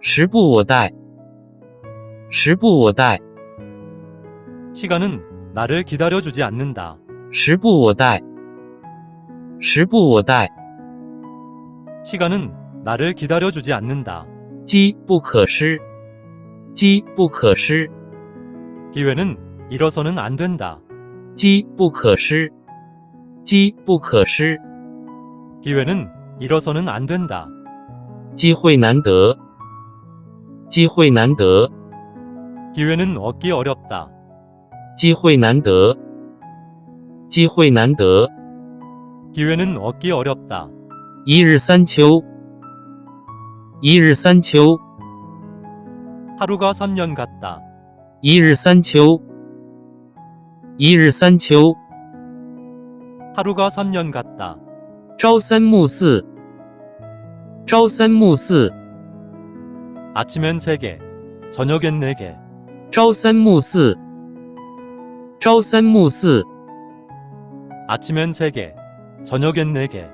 时不我待，时不我待， 시간은 나를 기다려주지 않는다. 时不我待，时不我待， 시간은 나를 기다려주지 않는다. 机不可失，机不可失， 기회는 잃어서는 안 된다. 机不可失，机不可失， 기회는 잃어서는 안 된다. 机会难得， 机会难得， 기회는 얻기 어렵다. 机会难得，机会难得， 기회는 얻기 어렵다. 一日三秋，一日三秋， 하루가 3년 같다. 一日三秋，一日三秋， 하루가 3년 같다. 朝三暮四，朝三暮四， 아침엔 3개, 저녁엔 4개. 朝三暮四，朝三暮四， 아침엔 3개, 저녁엔 4개.